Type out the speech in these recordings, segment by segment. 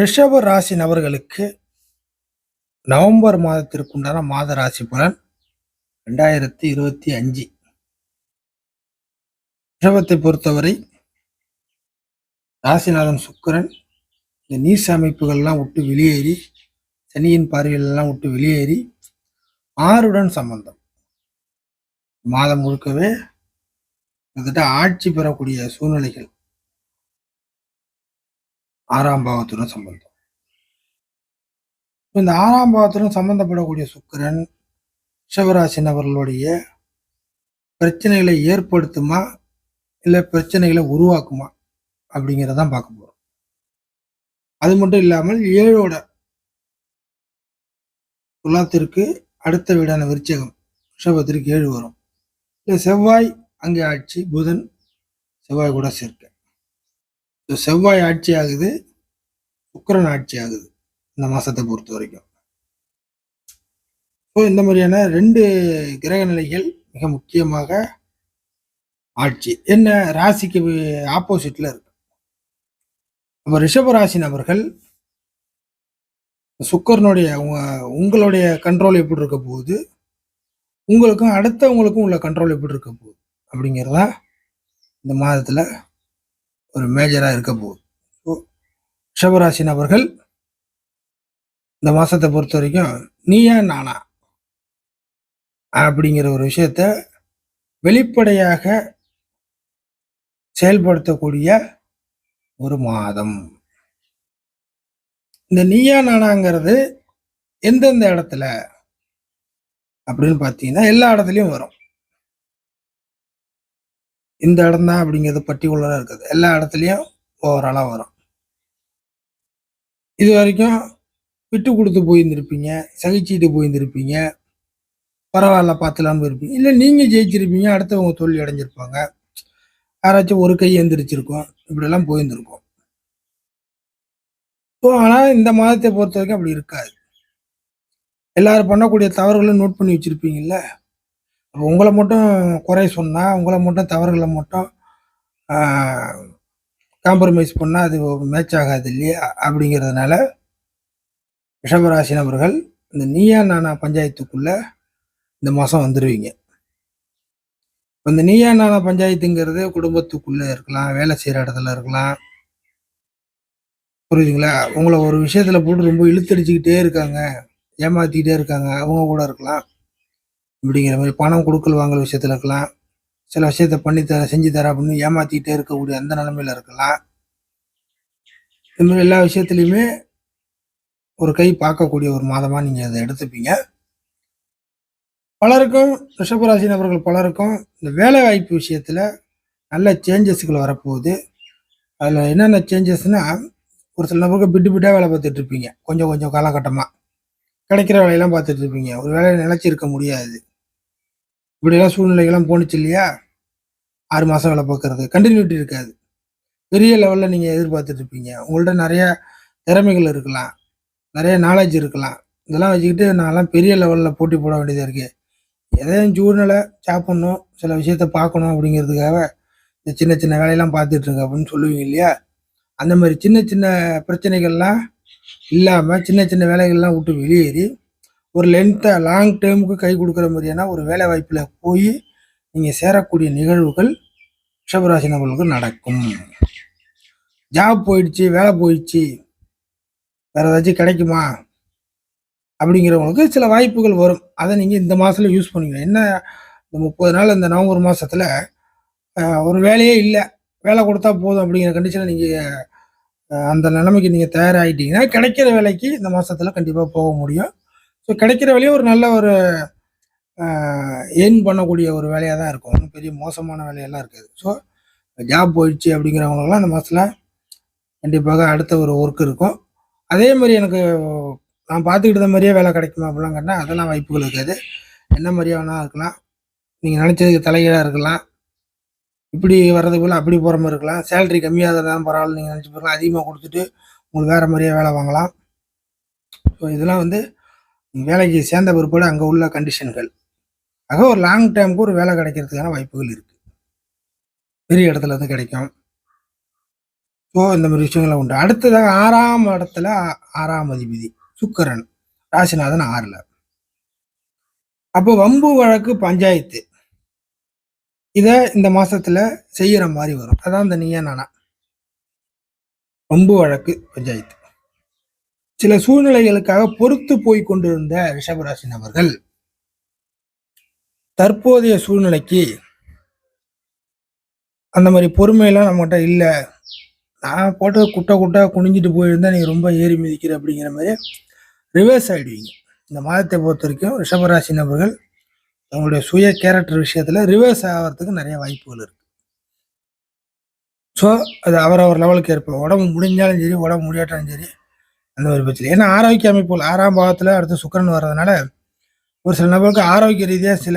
ரிஷப ராசி நபர்களுக்கு நவம்பர் மாதத்திற்கு உண்டான மாத ராசி பலன் ரெண்டாயிரத்தி இருபத்தி அஞ்சு. ரிஷபத்தை பொறுத்தவரை ராசிநாதன் சுக்கிரன் இந்த நீச அமைப்புகள்லாம் விட்டு வெளியேறி சனியின் பார்வையிலெல்லாம் விட்டு வெளியேறி ஆறுடன் சம்பந்தம். மாதம் முழுக்கவே கிட்டத்தட்ட ஆட்சி பெறக்கூடிய சூழ்நிலைகள். ஆறாம் பாவத்துடன் சம்பந்தம். இந்த ஆறாம் பாவத்துடன் சம்பந்தப்படக்கூடிய சுக்கிரன் ரிஷபராசி நபர்களுடைய பிரச்சனைகளை ஏற்படுத்துமா? இல்லை பிரச்சனைகளை உருவாக்குமா? அப்படிங்கிறதான் பார்க்க போறோம். அது மட்டும் இல்லாமல் ஏழோட துலாத்திற்கு அடுத்த வீடான விருச்சகம் ரிஷபத்திற்கு ஏழு வரும். இல்லை செவ்வாய் அங்கே ஆட்சி புதன் செவ்வாய் கூட சேர்க்க. செவ்வாய் ஆட்சி ஆகுது சுக்கரன் ஆட்சி ஆகுது இந்த மாதத்தை பொறுத்த வரைக்கும். ஸோ இந்த மாதிரியான ரெண்டு கிரக நிலைகள் மிக முக்கியமாக ஆட்சி. என்ன? ராசிக்கு ஆப்போசிட்டில் இருக்கு. நம்ம ரிஷப ராசி நபர்கள் சுக்கரனுடைய உங்க- உங்களுடைய கண்ட்ரோல் எப்படி இருக்க போகுது? உங்களுக்கும் அடுத்தவங்களுக்கும் உள்ள கண்ட்ரோல் எப்படி இருக்க போகுது? அப்படிங்கிறதா இந்த மாதத்தில் ஒரு மேஜரா இருக்க போகுது. ஸோ ரிஷபராசி நபர்கள் இந்த மாசத்தை பொறுத்த வரைக்கும் நீயா நானா அப்படிங்கிற ஒரு விஷயத்த வெளிப்படையாக செயல்படுத்தக்கூடிய ஒரு மாதம். இந்த நீயா நானாங்கிறது எந்தெந்த இடத்துல அப்படின்னு பார்த்தீங்கன்னா எல்லா இடத்துலையும் வரும். இந்த இடம் தான் அப்படிங்கிறது பர்டிகுலராக இருக்குது. எல்லா இடத்துலையும் ஓவராலாக வரும். இது வரைக்கும் விட்டு கொடுத்து போயிருந்திருப்பீங்க சகிச்சுட்டு போயிருந்திருப்பீங்க பரவாயில்ல பார்த்துலான்னு போயிருப்பீங்க. இல்லை நீங்கள் ஜெயிச்சிருப்பீங்க அடுத்தவங்க தோல்வி அடைஞ்சிருப்பாங்க. யாராச்சும் ஒரு கை எந்திரிச்சிருக்கும் இப்படியெல்லாம் போயிருந்திருக்கும். ஸோ ஆனால் இந்த மாதத்தை பொறுத்த வரைக்கும் அப்படி இருக்காது. எல்லாரும் பண்ணக்கூடிய தவறுகளும் நோட் பண்ணி வச்சிருப்பீங்கல்ல? உங்களை மட்டும் குறை சொன்னால் உங்களை மட்டும் தவறுகளை மட்டும் காம்ப்ரமைஸ் பண்ணால் அது மேட்ச் ஆகாது இல்லையா? அப்படிங்கிறதுனால ரிஷபராசி நபர்கள் இந்த நீயா நானா பஞ்சாயத்துக்குள்ளே இந்த மாதம் வந்துடுவீங்க இந்த நீயா நானா பஞ்சாயத்துங்கிறது குடும்பத்துக்குள்ளே இருக்கலாம் வேலை செய்கிற இடத்துல இருக்கலாம். புரியுதுங்களா? உங்களை ஒரு விஷயத்தில் போட்டு ரொம்ப இழுத்தடிச்சுக்கிட்டே இருக்காங்க ஏமாத்திக்கிட்டே இருக்காங்க அவங்க கூட இருக்கலாம். இப்படிங்கிற மாதிரி பணம் கொடுக்கல் வாங்கல் விஷயத்துல இருக்கலாம். சில விஷயத்த பண்ணி தர செஞ்சு தர அப்படின்னு ஏமாற்றிக்கிட்டே இருக்கக்கூடிய அந்த நிலைமையில இருக்கலாம். இந்த மாதிரி எல்லா விஷயத்துலையுமே ஒரு கை பார்க்கக்கூடிய ஒரு மாதமா நீங்க அதை எடுத்துப்பீங்க. பலருக்கும் ரிஷபராசி நபர்கள் பலருக்கும் இந்த வேலை வாய்ப்பு விஷயத்துல நல்ல சேஞ்சஸ்கள் வரப்போகுது. அதுல என்னென்ன சேஞ்சஸ்னா ஒரு சில நபருக்கு பிட்டு பிட்டா வேலை பார்த்துட்டு இருப்பீங்க. கொஞ்சம் கொஞ்சம் காலகட்டமா. கிடைக்கிற வேலையெல்லாம் பார்த்துட்டு இருப்பீங்க. ஒரு வேலையை நினைச்சிருக்க முடியாது. இப்படியெல்லாம் சூழ்நிலைகள்லாம் போணுச்சு இல்லையா? ஆறு மாதம் வேலை பார்க்கறது. கண்டினியூட்டி இருக்காது. பெரிய லெவலில் நீங்கள் எதிர்பார்த்துட்டு இருப்பீங்க. உங்கள்ட்ட நிறைய திறமைகள் இருக்கலாம். நிறைய நாலேஜ் இருக்கலாம். இதெல்லாம் வச்சுக்கிட்டு நான்லாம் பெரிய லெவலில் போட்டி போட வேண்டியதாக இருக்கு. எதையும் சூழ்நிலை சாப்பிட்ணும் சில விஷயத்த பார்க்கணும் அப்படிங்கிறதுக்காக இந்த சின்ன சின்ன வேலையெல்லாம் பார்த்துட்ருங்க அப்படின்னு சொல்லுவீங்க இல்லையா? அந்த மாதிரி சின்ன சின்ன பிரச்சனைகள்லாம் இல்லாமல் சின்ன சின்ன வேலைகள்லாம் விட்டு வெளியேறி ஒரு லென்த்தை லாங் டேர்முக்கு கை கொடுக்குற மாதிரியான ஒரு வேலை வாய்ப்பில் போய் நீங்கள் சேரக்கூடிய நிகழ்வுகள் ரிஷபராசி நபர்களுக்கு நடக்கும். ஜாப் போயிடுச்சு வேலை போயிடுச்சு வேறு ஏதாச்சும் கிடைக்குமா? அப்படிங்கிறவங்களுக்கு சில வாய்ப்புகள் வரும். அதை நீங்கள் இந்த மாதத்துல யூஸ் பண்ணுவீங்க என்ன இந்த முப்பது நாள் இந்த நவம்பர் மாதத்தில் ஒரு வேலையே இல்லை. வேலை கொடுத்தா போதும் அப்படிங்கிற கண்டிஷனில் நீங்கள் அந்த நிலைமைக்கு நீங்கள் தயாராகிட்டீங்கன்னா கிடைக்கிற வேலைக்கு இந்த மாதத்தில் கண்டிப்பாக போக முடியும். ஸோ கிடைக்கிற வழியே ஒரு நல்ல ஒரு ஏர்ன் பண்ணக்கூடிய ஒரு வேலையாக தான் இருக்கும். ஒன்றும் பெரிய மோசமான வேலையெல்லாம் இருக்காது. ஸோ ஜாப் போயிடுச்சு அப்படிங்கிறவங்களுக்குலாம் அந்த மாதத்தில் கண்டிப்பாக அடுத்த ஒரு ஒர்க் இருக்கும். அதே மாதிரி எனக்கு நான் பார்த்துக்கிட்ட மாதிரியே வேலை கிடைக்குமா அப்படிலாம் கேட்டால் அதெல்லாம் வாய்ப்புகள் இருக்காது. என்ன மாதிரியா வேணால் இருக்கலாம். நீங்கள் நினச்சதுக்கு தலைகீழாக இருக்கலாம். இப்படி வர்றதுக்கு போல அப்படி போகிற மாதிரி இருக்கலாம். சேலரி கம்மியாக இருந்தாலும் பரவாயில்ல நீங்கள் நினச்சி போகலாம் அதிகமாக கொடுத்துட்டு உங்களுக்கு வேறு மாதிரியே வேலை வாங்கலாம். ஸோ இதெல்லாம் வந்து வேலைக்கு சேர்ந்த பிற்பாடு அங்கே உள்ள கண்டிஷன்கள் ஆக ஒரு லாங் டைமுக்கு ஒரு வேலை கிடைக்கிறதுக்கான வாய்ப்புகள் இருக்குது பெரிய இடத்துல இருந்து கிடைக்கும். ஸோ இந்த மாதிரி விஷயங்கள்லாம் உண்டு. அடுத்ததாக ஆறாம் இடத்துல ஆறாம் அதிபதி சுக்கரன் ராசிநாதன் ஆறில். அப்போ வம்பு வழக்கு பஞ்சாயத்து. இதை இந்த மாதத்தில் செய்கிற மாதிரி வரும். அதான் இந்த நீயா நானா. வம்பு வழக்கு பஞ்சாயத்து. சில சூழ்நிலைகளுக்காக பொறுத்து போய் கொண்டிருந்த ரிஷபராசி நபர்கள் தற்போதைய சூழ்நிலைக்கு அந்த மாதிரி பொறுமையெல்லாம் நம்மகிட்ட இல்லை. நான் போட்டு குட்டை குட்டை குனிஞ்சிட்டு போயிருந்தா நீ ரொம்ப ஏறி மிதிக்கிற அப்படிங்கிற மாதிரி ரிவர்ஸ் ஆகிடுவீங்க இந்த மாதத்தை பொறுத்த வரைக்கும் ரிஷபராசி நபர்கள் அவங்களுடைய சுய கேரக்டர் விஷயத்தில் ரிவர்ஸ் ஆகிறதுக்கு நிறைய வாய்ப்புகள் இருக்குது ஸோ அது அவரவர் லெவலுக்கு ஏற்ப உடம்பு முடிஞ்சாலும் சரி உடம்பு முடியாட்டாலும் சரி அந்த மாதிரி பிரச்சனை. ஏன்னா ஆரோக்கிய அமைப்புகள் ஆறாம் பாவத்தில் அடுத்து சுக்கரன் வர்றதுனால ஒரு சில நபருக்கு ஆரோக்கிய ரீதியாக சில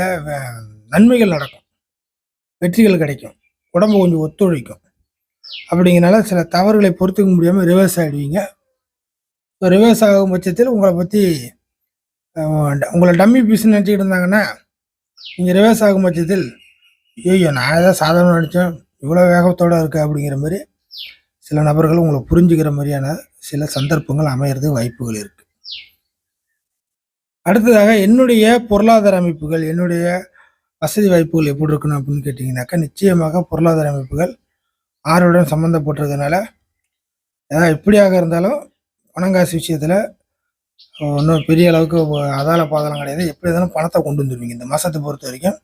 நன்மைகள் நடக்கும். வெற்றிகள் கிடைக்கும். உடம்பு கொஞ்சம் ஒத்துழைக்கும். அப்படிங்கிறனால சில தவறுகளை பொறுத்துக்க முடியாமல் ரிவர்ஸ் ஆகிடுவீங்க ஸோ ரிவர்ஸ் ஆகும் பட்சத்தில் உங்களை பற்றி உங்களை டம்மி பீஸ்ன்னு நினச்சிக்கிட்டு இருந்தாங்கன்னா நீங்கள் ரிவர்ஸ் ஆகும் பட்சத்தில் ஐயோ நான் ஏதாவது சாதாரண நினச்சேன். இவ்வளோ வேகத்தோடு இருக்குது அப்படிங்கிற மாதிரி சில நபர்கள் உங்களை புரிஞ்சுக்கிற மாதிரியான சில சந்தர்ப்பங்கள் அமையிறது வாய்ப்புகள் இருக்கு. அடுத்ததாக என்னுடைய பொருளாதார அமைப்புகள் என்னுடைய வசதி வாய்ப்புகள் எப்படி இருக்கணும் அப்படின்னு கேட்டிங்கனாக்கா நிச்சயமாக பொருளாதார அமைப்புகள் ஆறுடன் சம்மந்தப்பட்டிருக்கனால ஏதாவது எப்படியாக இருந்தாலும் பணங்காசு விஷயத்தில் ஒன்றும் பெரிய அளவுக்கு அதால பாதலம் கிடையாது. எப்படி இருந்தாலும் பணத்தை கொண்டு வந்துடுவீங்க இந்த மாதத்தை பொறுத்த வரைக்கும்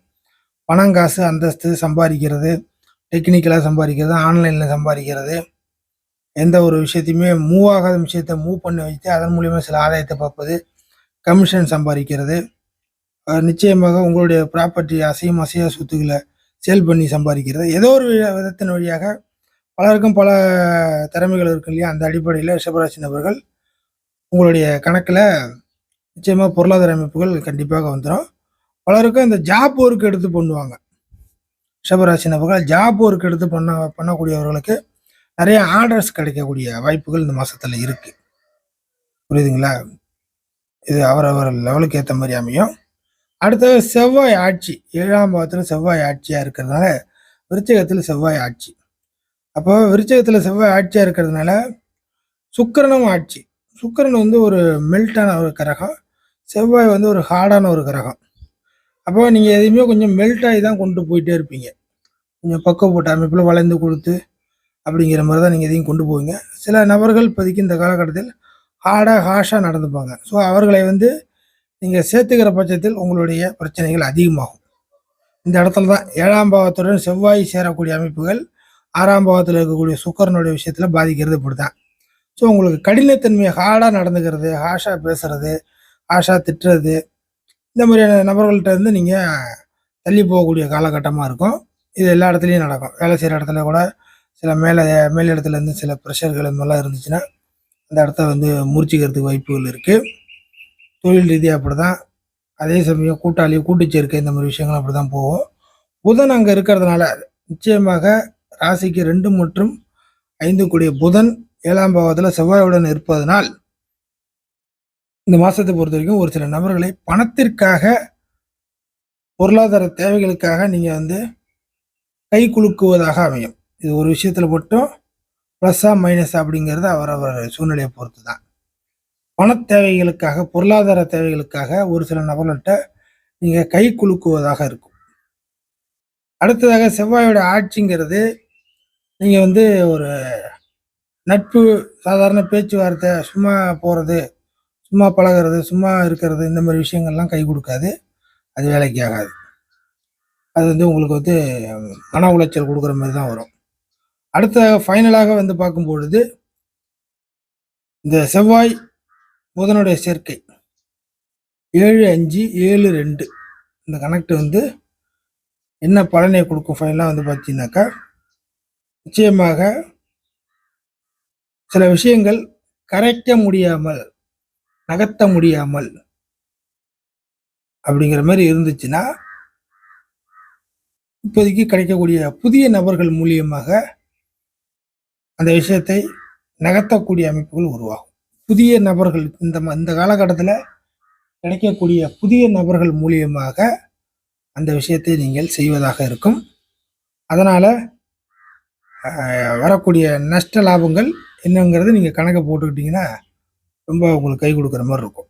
பணம் காசு அந்தஸ்து சம்பாதிக்கிறது டெக்னிக்கலாக சம்பாதிக்கிறது ஆன்லைனில் சம்பாதிக்கிறது எந்த ஒரு விஷயத்தையுமே மூவ் ஆகாத விஷயத்த மூவ் பண்ணி வைத்து அதன் மூலியமாக சில ஆதாயத்தை பார்ப்பது கமிஷன் சம்பாதிக்கிறது. நிச்சயமாக உங்களுடைய ப்ராப்பர்ட்டி அசையும் அசையா சொத்துக்களை சேல் பண்ணி சம்பாதிக்கிறது. ஏதோ ஒரு விதத்தின் வழியாக பலருக்கும் பல திறமைகள் இருக்கு இல்லையா? அந்த அடிப்படையில் ரிஷபராசி நபர்கள் உங்களுடைய கணக்கில் நிச்சயமாக பொருளாதார அமைப்புகள் கண்டிப்பாக வந்துடும் பலருக்கும் இந்த ஜாப் ஒர்க் எடுத்து பண்ணுவாங்க. ரிஷபராசி நபர்கள் ஜாப் ஒர்க் எடுத்து பண்ண பண்ணக்கூடியவர்களுக்கு நிறைய ஆர்டர்ஸ் கிடைக்கக்கூடிய வாய்ப்புகள் இந்த மாசத்துல இருக்கு. புரியுதுங்களா? இது அவரவர் லெவலுக்கு ஏற்ற மாதிரி அமையும். அடுத்தது செவ்வாய் ஆட்சி. ஏழாம் பாவத்தில் செவ்வாய் ஆட்சியாக இருக்கிறதுனால விருச்சகத்தில் செவ்வாய் ஆட்சி. அப்போ விருச்சகத்தில் செவ்வாய் ஆட்சியாக இருக்கிறதுனால சுக்கரனும் ஆட்சி. சுக்கரன் வந்து ஒரு மெல்ட்டான ஒரு கிரகம். செவ்வாய் வந்து ஒரு ஹார்டான ஒரு கிரகம். அப்போ நீங்கள் எதையுமே கொஞ்சம் மெல்ட் ஆகி தான் கொண்டு போயிட்டே இருப்பீங்க. கொஞ்சம் பக்குவப்பட்ட அமைப்பில் வளைந்து கொடுத்து அப்படிங்கிற மாதிரி தான் நீங்கள் எதையும் கொண்டு போவீங்க. சில நபர்கள் இப்போதைக்கு இந்த காலகட்டத்தில் ஹார்டாக ஹாஷாக நடந்துப்பாங்க. ஸோ அவர்களை வந்து நீங்கள் சேர்த்துக்கிற பட்சத்தில் உங்களுடைய பிரச்சனைகள் அதிகமாகும். இந்த இடத்துல தான் ஏழாம் பாவத்துடன் செவ்வாய் சேரக்கூடிய அமைப்புகள் ஆறாம் பாவத்தில் இருக்கக்கூடிய சுக்கரனுடைய விஷயத்தில் பாதிக்கிறது இப்படி தான் ஸோ உங்களுக்கு கடினத்தன்மையை ஹார்டாக நடந்துக்கிறது ஹாஷாக பேசுறது ஹாஷாக திட்டுறது இந்த மாதிரியான நபர்கள்ட்ட இருந்து நீங்கள் தள்ளி போகக்கூடிய காலகட்டமாக இருக்கும். இது எல்லா இடத்துலையும் நடக்கும். வேலை செய்கிற இடத்துல கூட சில மேலே மேல் இடத்துல இருந்து சில ப்ரெஷர்கள் இந்த மாதிரிலாம் இருந்துச்சுன்னா அந்த இடத்த வந்து முறிச்சிக்கிறதுக்கு வாய்ப்புகள் இருக்குது தொழில் ரீதியாக அப்படி தான் அதே சமயம் கூட்டாளி கூட்டுச்சேர்க்கை இந்த மாதிரி விஷயங்கள் அப்படி தான் போகும். புதன் அங்கே இருக்கிறதுனால நிச்சயமாக ராசிக்கு ரெண்டு மற்றும் ஐந்து கூடிய புதன் ஏழாம் பாவத்தில் செவ்வாயுடன் இருப்பதனால் இந்த மாதத்தை பொறுத்த வரைக்கும் ஒரு சில நபர்களை பணத்திற்காக பொருளாதார தேவைகளுக்காக நீங்கள் வந்து கை குலுக்குவதாக அமையும். இது ஒரு விஷயத்தில் மட்டும் ப்ளஸ்ஸா மைனஸ் அப்படிங்கிறது அவரவர் சூழ்நிலையை பொறுத்து தான் பண தேவைகளுக்காக பொருளாதார தேவைகளுக்காக ஒரு சில நபர்கள்ட்ட நீங்கள் கை குலுக்குவதாக இருக்கும். அடுத்ததாக செவ்வாயோட ஆட்சிங்கிறது நீங்கள் வந்து ஒரு நட்பு சாதாரண பேச்சுவார்த்தை சும்மா போகிறது சும்மா பழகிறது சும்மா இருக்கிறது இந்த மாதிரி விஷயங்கள்லாம் கை கொடுக்காது. அது வேலைக்கு ஆகாது. அது வந்து உங்களுக்கு வந்து மன உளைச்சல் கொடுக்குற மாதிரி தான் வரும். அடுத்த ஃபைனலாக வந்து பார்க்கும் பொழுது இந்த செவ்வாய் புதனுடைய சேர்க்கை. ஏழு அஞ்சு ஏழு ரெண்டு. இந்த கனெக்ட் வந்து என்ன பலனை கொடுக்கும் ஃபைனலாக வந்து பார்த்தீங்கன்னாக்கா நிச்சயமாக சில விஷயங்கள் கரைக்க முடியாமல் நகர்த்த முடியாமல் அப்படிங்கிற மாதிரி இருந்துச்சுன்னா இப்போதைக்கு கிடைக்கக்கூடிய புதிய நபர்கள் மூலியமாக அந்த விஷயத்தை நகர்த்தக்கூடிய அமைப்புகள் உருவாகும். புதிய நபர்கள் இந்த ம- இந்த காலகட்டத்தில் கிடைக்கக்கூடிய புதிய நபர்கள் மூலியமாக அந்த விஷயத்தை நீங்கள் செய்வதாக இருக்கும். அதனால் வரக்கூடிய நஷ்ட லாபங்கள் என்னங்கிறது நீங்கள் கணக்கை போட்டுக்கிட்டிங்கன்னா ரொம்ப உங்களுக்கு கை கொடுக்குற மாதிரி இருக்கும்.